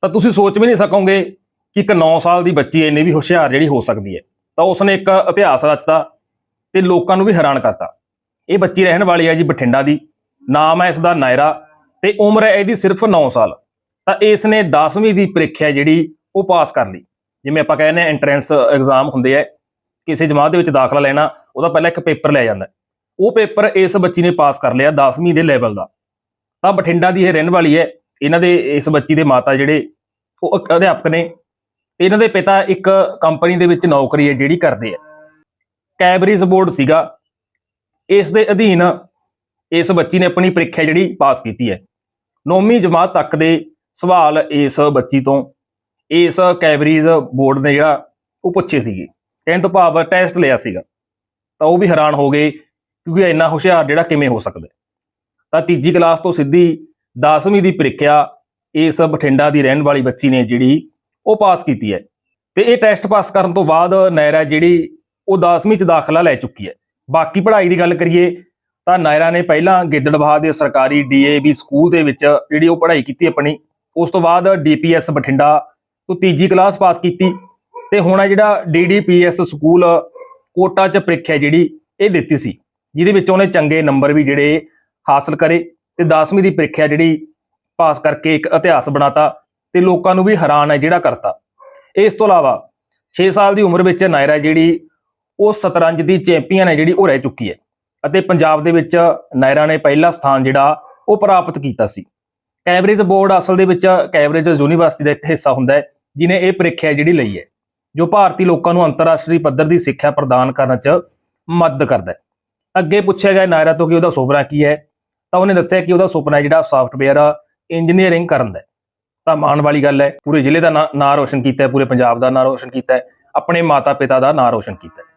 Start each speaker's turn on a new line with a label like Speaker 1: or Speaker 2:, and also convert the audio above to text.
Speaker 1: ਤਾਂ ਤੁਸੀਂ ਸੋਚ ਵੀ ਨਹੀਂ ਸਕੋਗੇ ਕਿ ਇੱਕ 9 ਸਾਲ ਦੀ ਬੱਚੀ ਇੰਨੀ ਵੀ ਹੁਸ਼ਿਆਰ ਜਿਹੜੀ ਹੋ ਸਕਦੀ ਹੈ। ਤਾਂ ਉਸਨੇ ਇੱਕ ਇਤਿਹਾਸ ਰਚਤਾ ਤੇ ਲੋਕਾਂ ਨੂੰ ਵੀ ਹੈਰਾਨ ਕਰਤਾ। ਇਹ ਬੱਚੀ ਰਹਿਣ ਵਾਲੀ ਹੈ ਜੀ ਬਠਿੰਡਾ ਦੀ। ਨਾਮ ਹੈ ਇਸ ਦਾ ਨਾਇਰਾ ਤੇ ਉਮਰ ਹੈ ਇਹਦੀ ਸਿਰਫ 9 ਸਾਲ। ਤਾਂ ਇਸ ਨੇ 10ਵੀਂ ਦੀ ਪ੍ਰੀਖਿਆ ਜਿਹੜੀ ਉਹ ਪਾਸ ਕਰ ਲਈ। ਜਿਵੇਂ ਆਪਾਂ ਕਹਿੰਦੇ ਆ ਐਂਟਰੈਂਸ ਐਗਜ਼ਾਮ ਹੁੰਦੇ ਆ, ਕਿਸੇ ਜਮਾਤ ਦੇ ਵਿੱਚ ਦਾਖਲਾ ਲੈਣਾ, ਉਹਦਾ ਪਹਿਲਾਂ ਇੱਕ ਪੇਪਰ ਲਿਆ ਜਾਂਦਾ। ਉਹ ਪੇਪਰ ਇਸ ਬੱਚੀ ਨੇ ਪਾਸ ਕਰ ਲਿਆ 10ਵੀਂ ਦੇ ਲੈਵਲ ਦਾ। ਤਾਂ ਬਠਿੰਡਾ ਦੀ ਇਹ ਰਹਿਣ ਵਾਲੀ ਹੈ ਇਹਨਾਂ ਦੇ ਇਸ ਬੱਚੀ ਦੇ ਮਾਤਾ ਜਿਹੜੇ, ਉਹ ਇੱਕ ਅਧਿਆਪਕ ਨੇ। ਤੇ ਇਹਨਾਂ ਦੇ ਪਿਤਾ ਇੱਕ ਕੰਪਨੀ ਦੇ ਵਿੱਚ ਨੌਕਰੀ ਹੈ ਜਿਹੜੀ ਕਰਦੇ ਆ। ਕੈਬਰੀਜ਼ ਬੋਰਡ ਸੀਗਾ। ਇਸ ਦੇ ਅਧੀਨ ਇਸ ਬੱਚੀ ਨੇ ਆਪਣੀ ਪ੍ਰੀਖਿਆ ਜਿਹੜੀ ਪਾਸ ਕੀਤੀ ਹੈ। ਨੌਵੀਂ ਜਮਾਤ ਤੱਕ ਦੇ ਸਵਾਲ ਇਸ ਬੱਚੀ ਤੋਂ, ਇਸ ਕੈਬਰੀਜ਼ ਬੋਰਡ ਨੇ ਜਿਹੜਾ, ਉਹ ਪੁੱਛੇ ਸੀਗੇ। ਕਹਿਣ ਤੋਂ ਭਾਵ ਟੈਸਟ ਲਿਆ ਸੀਗਾ। ਤਾਂ ਉਹ ਵੀ ਹੈਰਾਨ ਹੋ ਗਏ, ਕਿਉਂਕਿ ਇੰਨਾ ਹੁਸ਼ਿਆਰ ਜਿਹੜਾ ਕਿਵੇਂ ਹੋ ਸਕਦਾ ਤਾਂ ਤੀਜੀ ਕਲਾਸ ਤੋਂ ਸਿੱਧੀ 10ਵੀਂ ਦੀ ਪ੍ਰੀਖਿਆ ਇਸ ਬਠਿੰਡਾ ਦੀ ਰਹਿਣ ਵਾਲੀ ਬੱਚੀ ਨੇ ਜਿਹੜੀ ਉਹ ਪਾਸ ਕੀਤੀ ਹੈ। ਤੇ ਇਹ ਟੈਸਟ ਪਾਸ ਕਰਨ ਤੋਂ ਬਾਅਦ ਨਾਇਰਾ ਜਿਹੜੀ ਉਹ 10ਵੀਂ ਚ ਦਾਖਲਾ ਲੈ ਚੁੱਕੀ ਹੈ। ਬਾਕੀ ਪੜ੍ਹਾਈ ਦੀ ਗੱਲ ਕਰੀਏ ਤਾਂ ਨਾਇਰਾ ਨੇ ਪਹਿਲਾਂ ਗਿੱਦੜਬਾਹਾ ਦੇ ਸਰਕਾਰੀ ਡੀਏਵੀ ਸਕੂਲ ਦੇ ਵਿੱਚ ਜਿਹੜੀ ਉਹ ਪੜ੍ਹਾਈ ਕੀਤੀ ਆਪਣੀ, ਉਸ ਤੋਂ ਬਾਅਦ ਡੀਪੀਐਸ ਬਠਿੰਡਾ ਤੋਂ ਤੀਜੀ ਕਲਾਸ ਪਾਸ ਕੀਤੀ ਤੇ ਹੁਣ ਆ ਜਿਹੜਾ ਡੀਡੀਪੀਐਸ ਸਕੂਲ ਕੋਟਾ ਚ ਪ੍ਰੀਖਿਆ ਜਿਹੜੀ ਇਹ ਦਿੱਤੀ ਸੀ, ਜਿਹਦੇ ਵਿੱਚ ਉਹਨੇ ਚੰਗੇ ਨੰਬਰ ਵੀ ਜਿਹੜੇ ਹਾਸਲ ਕਰੇ। ਤੇ 10ਵੀਂ ਦੀ ਪ੍ਰੀਖਿਆ ਜਿਹੜੀ ਪਾਸ ਕਰਕੇ ਇੱਕ ਇਤਿਹਾਸ ਬਣਾਤਾ ਤੇ ਲੋਕਾਂ ਨੂੰ ਵੀ ਹੈਰਾਨ ਹੈ ਜਿਹੜਾ ਕਰਤਾ। ਇਸ ਤੋਂ ਇਲਾਵਾ 6 ਸਾਲ ਦੀ ਉਮਰ ਵਿੱਚ ਨਾਇਰਾ ਜਿਹੜੀ ਉਹ ਸ਼ਤਰੰਜ ਦੀ ਚੈਂਪੀਅਨ ਹੈ ਜਿਹੜੀ ਉਹ ਰਹਿ ਚੁੱਕੀ ਹੈ ਅਤੇ ਪੰਜਾਬ ਦੇ ਵਿੱਚ ਨਾਇਰਾ ਨੇ ਪਹਿਲਾ ਸਥਾਨ ਜਿਹੜਾ ਉਹ ਪ੍ਰਾਪਤ ਕੀਤਾ ਸੀ। ਕੈਂਬਰਿਜ ਬੋਰਡ ਅਸਲ ਦੇ ਵਿੱਚ ਕੈਂਬਰਿਜ ਯੂਨੀਵਰਸਿਟੀ ਦਾ ਇੱਕ ਹਿੱਸਾ ਹੁੰਦਾ ਹੈ ਜਿਨੇ ਇਹ ਪ੍ਰੀਖਿਆ ਜਿਹੜੀ ਲਈ ਹੈ, ਜੋ ਭਾਰਤੀ ਲੋਕਾਂ ਨੂੰ ਅੰਤਰਰਾਸ਼ਟਰੀ ਪੱਧਰ ਦੀ ਸਿੱਖਿਆ ਪ੍ਰਦਾਨ ਕਰਨ 'ਚ ਮਦਦ ਕਰਦਾ ਹੈ। ਅੱਗੇ ਪੁੱਛਿਆ ਗਿਆ ਨਾਇਰਾ ਤੋਂ ਕਿ ਉਹਦਾ ਸੁਪਨਾ ਕੀ ਹੈ ਤਾਂ ਉਹਨੇ ਦੱਸਿਆ ਕਿ ਉਹਦਾ ਸੁਪਨਾ ਹੈ ਜਿਹੜਾ ਸਾਫਟਵੇਅਰ ਇੰਜੀਨੀਅਰਿੰਗ ਕਰਨ ਦਾ ਤਾਂ ਮਾਣ ਵਾਲੀ ਗੱਲ ਹੈ, ਪੂਰੇ ਜ਼ਿਲ੍ਹੇ ਦਾ ਨਾਂ- ਨਾਂ ਰੋਸ਼ਨ ਕੀਤਾ ਹੈ, ਪੂਰੇ ਪੰਜਾਬ ਦਾ ਨਾਂ ਰੋਸ਼ਨ ਕੀਤਾ ਹੈ, ਆਪਣੇ ਮਾਤਾ ਪਿਤਾ ਦਾ ਨਾਂ ਰੋਸ਼ਨ ਕੀਤਾ ਹੈ।